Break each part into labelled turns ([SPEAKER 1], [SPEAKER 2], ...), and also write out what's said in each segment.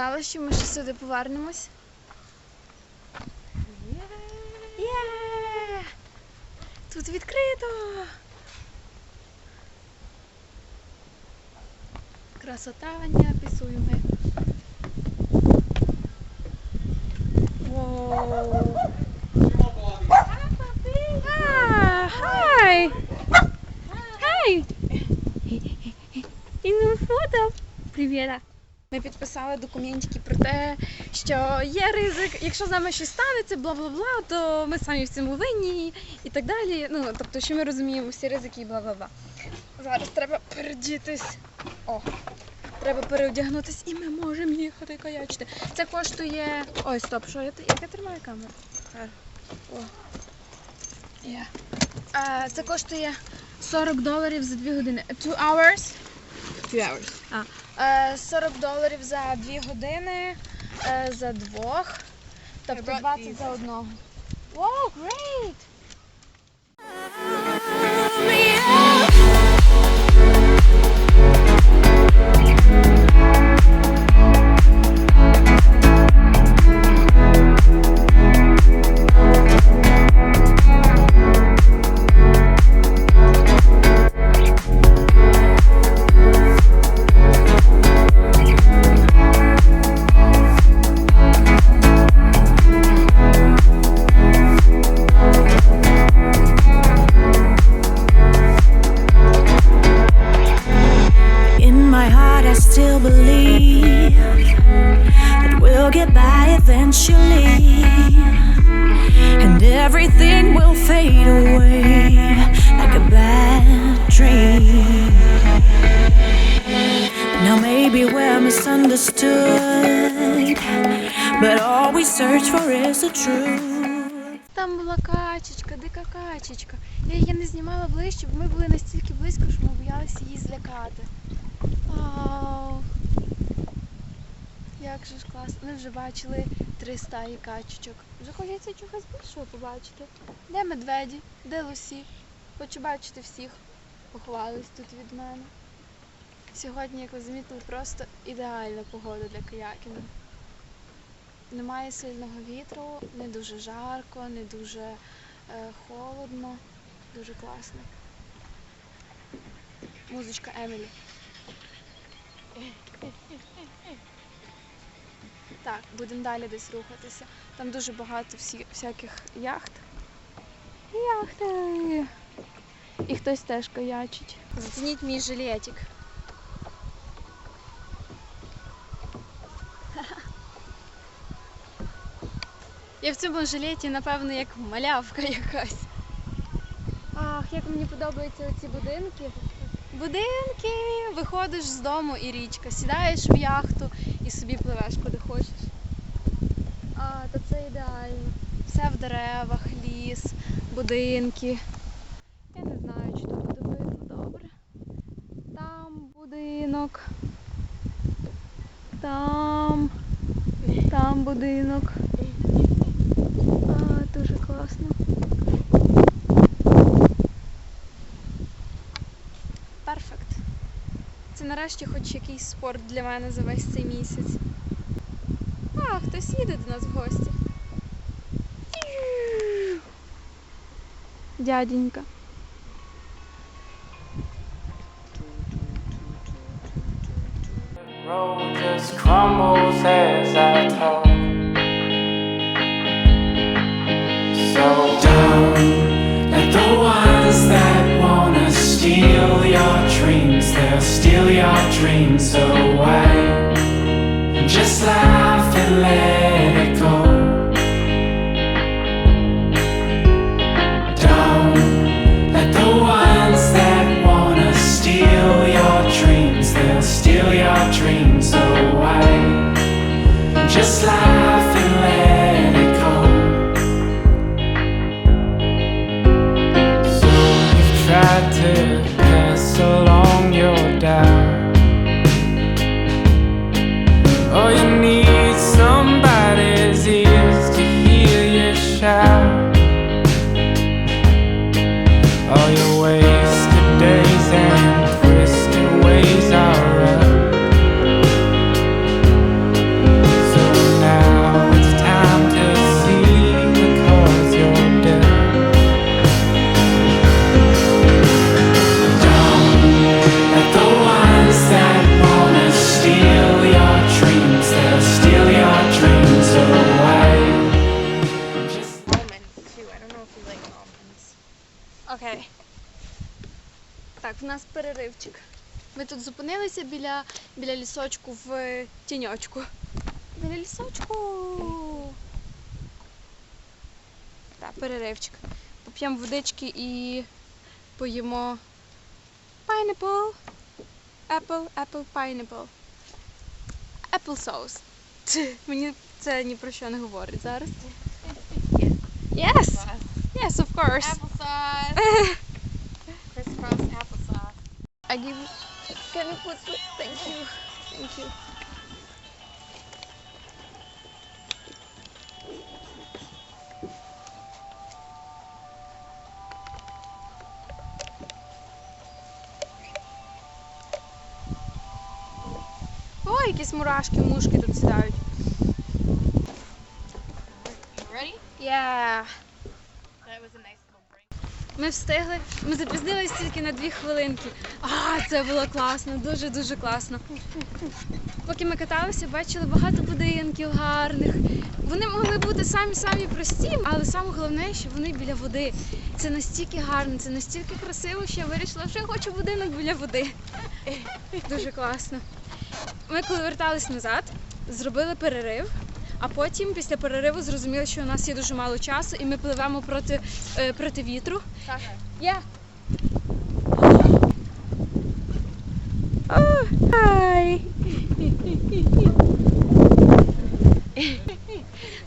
[SPEAKER 1] казала, що ми ще сюди повернемось. Є! Тут відкрито! Красота! А, Хай! Хай! І на фото. Привіт. Ми підписали документики про те, що є ризик, якщо з нами щось станеться, бла бла бла, то ми самі в цьому винні і так далі. Ну тобто, що ми розуміємо всі ризики і бла бла бла. Зараз треба передітись. О, треба переодягнутись і ми можемо їхати каячити. Це коштує. Ой, стоп, що я, як я тримаю камеру? О. Є. Е, це коштує 40 доларів за 2 години. Two hours.
[SPEAKER 2] Two hours.
[SPEAKER 1] Е, 40 доларів за 2 години, е, за двох. Тобто 20 за одного. Wow, great! Там була качечка, дика качечка. Я її не знімала ближче, бо ми були настільки близько, що ми боялися її злякати. Як же ж класно. Ми вже бачили три стаї качечок. Вже хочеться чогось більшого побачити. Де медведі? Де лосі? Хочу бачити всіх. Поховались тут від мене. Сьогодні, як ви замітили, просто ідеальна погода для каякінгу. Немає сильного вітру, не дуже жарко, не дуже е, холодно. Дуже класно. Музичка Емілі. Так, будемо далі десь рухатися. Там дуже багато всі, всяких яхт. Яхти! І хтось теж каячить. Зацініть мій жилетик. Я в цьому жилеті, напевно, як малявка якась. Ах, як мені подобаються оці будинки. Будинки! Виходиш з дому і річка, сідаєш в яхту і собі пливеш куди хочеш. А, то це ідеально. Все в деревах, ліс, будинки. Я не знаю, чи тут буде видно добре. Там будинок. Там. Там будинок. Дуже класно. Перфект. Це нарешті хоч якийсь спорт для мене за весь цей місяць. А, хтось їде до нас в гості. Дяденька.
[SPEAKER 3] Steal your dreams away. Just laugh and let it go. Don't let the ones that wanna steal your dreams, they'll steal your dreams away. Just laugh
[SPEAKER 1] лісочку в тіньочку. Біля лісочку. Так, переривчик. Поп'ємо водички і поїмо pineapple. Apple, apple, pineapple. Apple sauce. Мені це ні про що не говорить зараз. Yes. Yes, of course.
[SPEAKER 2] Applesauce. Crisscross applesauce.
[SPEAKER 1] I give you. Can you put? Thank you. Thank you. О, якісь мурашки, мушки тут сідають.
[SPEAKER 2] You ready?
[SPEAKER 1] Yeah. Ми встигли. Ми запізнились тільки на дві хвилинки. А, це було класно, дуже-дуже класно. Поки ми каталися, бачили багато будинків гарних. Вони могли бути самі-самі прості, але саме головне, що вони біля води. Це настільки гарно, це настільки красиво, що я вирішила, що я хочу будинок біля води. Дуже класно. Ми коли вертались назад, зробили перерив. А потім, після перериву, зрозуміли, що у нас є дуже мало часу, і ми пливемо проти, е, проти вітру.
[SPEAKER 2] Sasha.
[SPEAKER 1] Yeah. Oh, hi.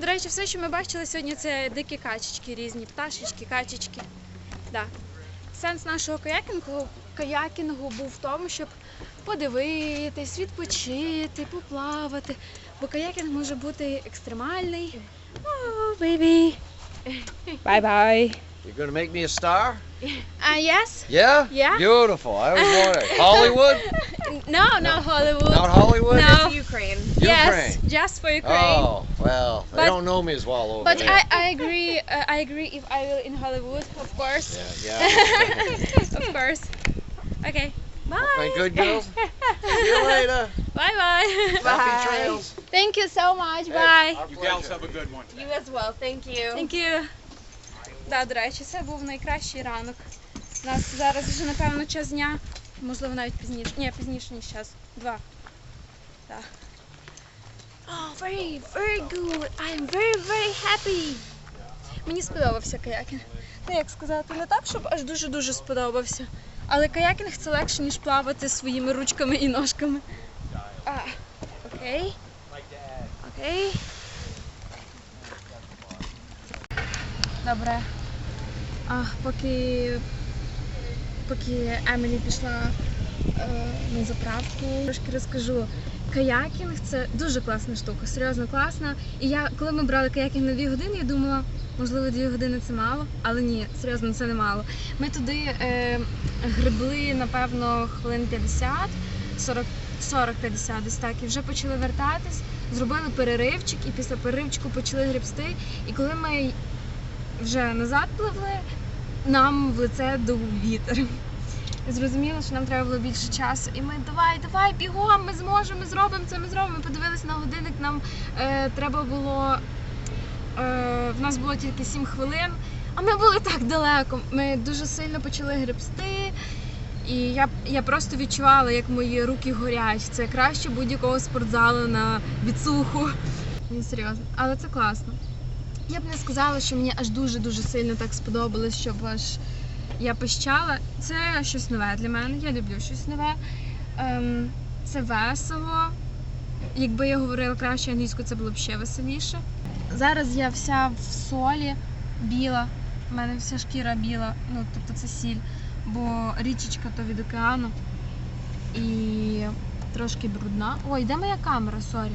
[SPEAKER 1] До речі, все, що ми бачили сьогодні, це дикі качечки різні, пташечки, качечки. Да. Сенс нашого каякінгу, каякінгу був в тому, щоб подивитись, відпочити, поплавати. Бо каякінг може бути екстремальний. О, бейбі. Bye-bye.
[SPEAKER 4] You're gonna make me a star?
[SPEAKER 1] Uh, yes?
[SPEAKER 4] Yeah?
[SPEAKER 1] Yeah.
[SPEAKER 4] Beautiful. I always wanted Hollywood?
[SPEAKER 1] No, no, not Hollywood.
[SPEAKER 4] Not Hollywood?
[SPEAKER 1] No.
[SPEAKER 2] Ukraine.
[SPEAKER 1] Yes,
[SPEAKER 4] Ukraine.
[SPEAKER 1] just for Ukraine.
[SPEAKER 4] Oh, well, they
[SPEAKER 1] But-
[SPEAKER 4] don't know me as well over
[SPEAKER 1] But
[SPEAKER 4] there.
[SPEAKER 1] I, I agree. Uh, I agree if I will in Hollywood, of course.
[SPEAKER 4] Yeah, yeah.
[SPEAKER 1] of course. Okay. Bye.
[SPEAKER 4] Been good, girls? See you later.
[SPEAKER 1] Bye bye.
[SPEAKER 4] Happy trails.
[SPEAKER 1] Thank you so much. Bye.
[SPEAKER 4] Our pleasure.
[SPEAKER 2] You as well. Thank you.
[SPEAKER 1] Thank you. Да, до речі, це був найкращий ранок. У нас зараз вже, напевно, час дня. Можливо, навіть пізніше. Ні, пізніше, ніж час. Два. Так. Oh, very, very good. I am very, very happy. Мені сподобався каякінг. Ну, як сказати, не так, щоб аж дуже-дуже сподобався. Але каякінг це легше, ніж плавати своїми ручками і ножками. А, окей. Окей. Добре. А, поки, поки Емілі пішла е, на заправку, трошки розкажу. Каякінг це дуже класна штука, серйозно класна. І я, коли ми брали каякінг на 2 години, я думала, можливо, 2 години це мало, але ні, серйозно, це не мало. Ми туди е, гребли, напевно, хвилин 50, 40 40-50 десь так, і вже почали вертатись, зробили переривчик, і після переривчику почали гребсти. І коли ми вже назад пливли, нам в лице дув вітер. Зрозуміло, що нам треба було більше часу. І ми давай, давай, бігом, ми зможемо, ми зробимо це, ми зробимо. Ми подивилися на годинник, нам е, треба було. Е, в нас було тільки 7 хвилин, а ми були так далеко. Ми дуже сильно почали гребсти. І я, я просто відчувала, як мої руки горять. Це краще будь-якого спортзалу на відсуху. Ні, серйозно, але це класно. Я б не сказала, що мені аж дуже-дуже сильно так сподобалось, щоб аж я пищала. Це щось нове для мене. Я люблю щось нове. Ем, це весело. Якби я говорила краще англійською, це було б ще веселіше. Зараз я вся в солі біла. У мене вся шкіра біла, ну тобто це сіль, бо річечка то від океану і трошки брудна. Ой, де моя камера, сорі.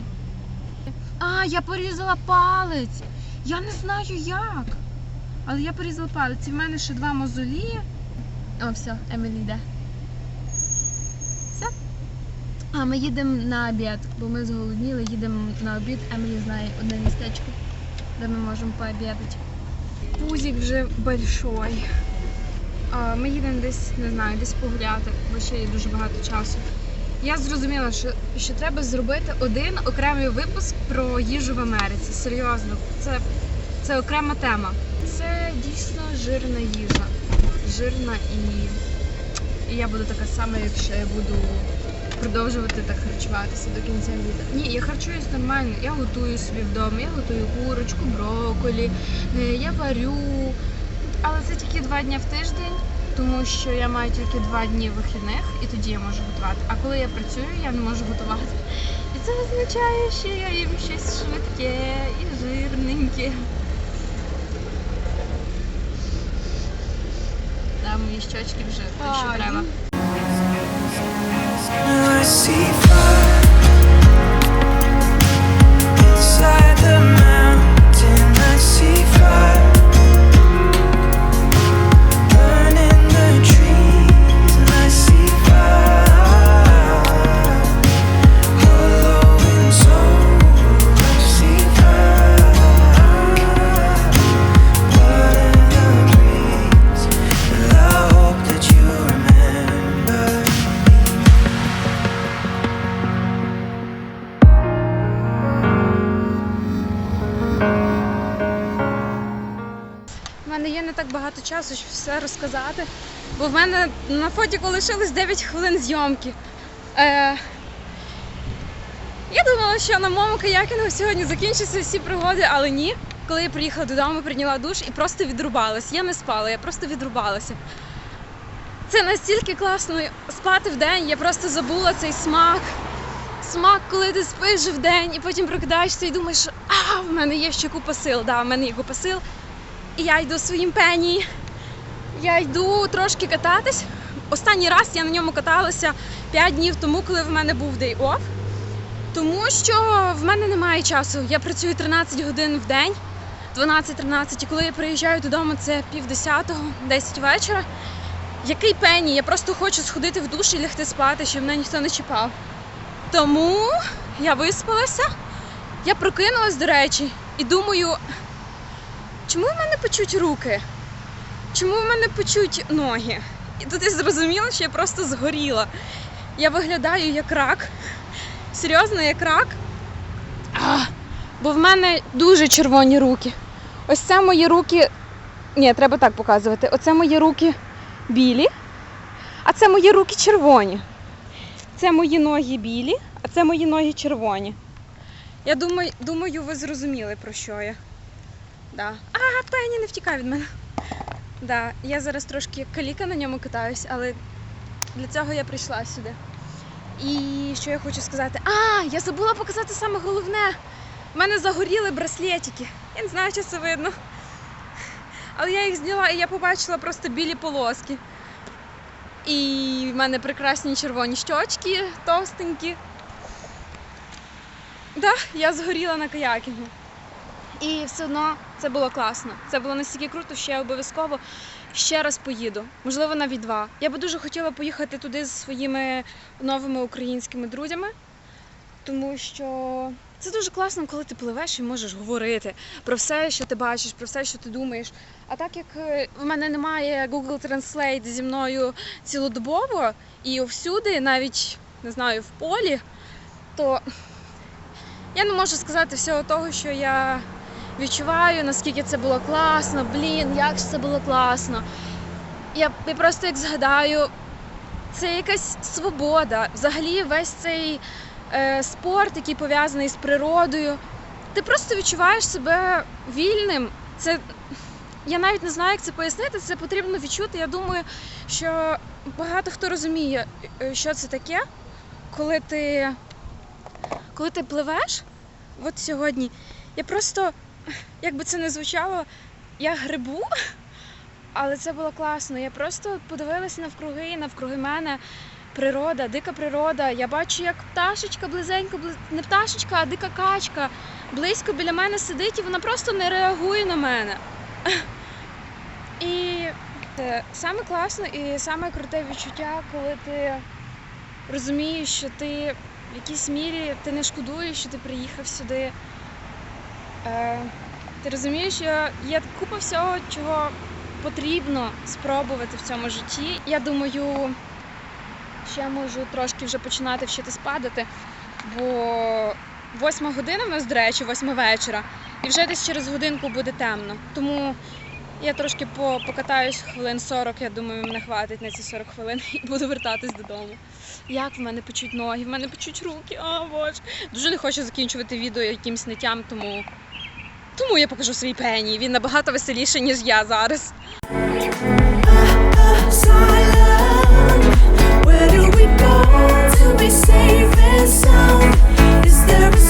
[SPEAKER 1] А, я порізала палець. Я не знаю як. Але я порізала палець. І в мене ще два мозолі. О, все, Емілі йде. Все. А ми їдемо на обід, бо ми зголодніли, їдемо на обід. Емілі знає одне містечко, де ми можемо пообідати. Пузик вже большой. Ми їдемо десь, не знаю, десь погуляти, бо ще є дуже багато часу. Я зрозуміла, що, що треба зробити один окремий випуск про їжу в Америці. Серйозно, це, це окрема тема. Це дійсно жирна їжа. Жирна і І я буду така сама, якщо я буду продовжувати так харчуватися до кінця літа. Ні, я харчуюсь нормально. Я готую собі вдома, я готую курочку, брокколі, е, я варю. Але це тільки два дні в тиждень, тому що я маю тільки два дні вихідних і тоді я можу готувати. А коли я працюю, я не можу готувати. І це означає, що я їм щось швидке і жирненьке. Та мої щочки вже те, що треба. Часу, щоб все розказати, бо в мене на фотіку лишилось 9 хвилин зйомки. Е, я думала, що на моєму каякінгу сьогодні закінчаться всі пригоди, але ні. Коли я приїхала додому, прийняла душ і просто відрубалась. Я не спала, я просто відрубалася. Це настільки класно спати в день, я просто забула цей смак. Смак, коли ти спиш в день і потім прокидаєшся і думаєш, а в мене є ще купа сил. Да, в мене є купа сил. І я йду своїм пені. Я йду трошки кататись. Останній раз я на ньому каталася 5 днів тому, коли в мене був day off. Тому що в мене немає часу. Я працюю 13 годин в день, 12-13. І коли я приїжджаю додому, це пів десятого, 10 вечора. Який пені? Я просто хочу сходити в душ і лягти спати, щоб мене ніхто не чіпав. Тому я виспалася, я прокинулась, до речі, і думаю, чому в мене печуть руки? Чому в мене печуть ноги? І тут я зрозуміла, що я просто згоріла. Я виглядаю як рак. Серйозно, як рак. А, бо в мене дуже червоні руки. Ось це мої руки. Ні, треба так показувати. Оце мої руки білі, а це мої руки червоні. Це мої ноги білі, а це мої ноги червоні. Я думаю, думаю, ви зрозуміли, про що я. Да. А, Пені, не втікай від мене. Да, я зараз трошки каліка на ньому катаюсь, але для цього я прийшла сюди. І що я хочу сказати? А, я забула показати саме головне. У мене загоріли браслетики. Я не знаю, чи це видно. Але я їх зняла і я побачила просто білі полоски. І в мене прекрасні червоні щочки, товстенькі. Да, я згоріла на каякінгу. І все одно це було класно. Це було настільки круто, що я обов'язково ще раз поїду. Можливо, навіть два. Я би дуже хотіла поїхати туди зі своїми новими українськими друзями, тому що це дуже класно, коли ти пливеш і можеш говорити про все, що ти бачиш, про все, що ти думаєш. А так як е, в мене немає Google Translate зі мною цілодобово і всюди, навіть не знаю, в полі, то я не можу сказати всього того, що я відчуваю, наскільки це було класно. Блін, як ж це було класно. Я, я просто як згадаю, це якась свобода. Взагалі, весь цей е, спорт, який пов'язаний з природою. Ти просто відчуваєш себе вільним. Це я навіть не знаю, як це пояснити. Це потрібно відчути. Я думаю, що багато хто розуміє, е, що це таке, коли ти, коли ти пливеш. От сьогодні я просто, як би це не звучало, я грибу, але це було класно. Я просто подивилася навкруги, навкруги мене природа, дика природа. Я бачу, як пташечка близенько, близ- не пташечка, а дика качка близько біля мене сидить і вона просто не реагує на мене. І це саме класне і саме круте відчуття, коли ти розумієш, що ти в якійсь мірі ти не шкодуєш, що ти приїхав сюди. Е, ти розумієш, що є купа всього, чого потрібно спробувати в цьому житті. Я думаю, я можу трошки вже починати вчитись падати, бо восьма година в нас, до речі, восьма вечора, і вже десь через годинку буде темно. Тому Я трошки по, покатаюсь хвилин 40, я думаю, мене хватить на ці 40 хвилин і буду вертатись додому. Як в мене почуть ноги, в мене почуть руки, о боже. Дуже не хочу закінчувати відео якимсь ниттям, тому, тому я покажу свій пеній. Він набагато веселіший, ніж я зараз.
[SPEAKER 5] Where
[SPEAKER 6] do we go to be safe and sound? Is there a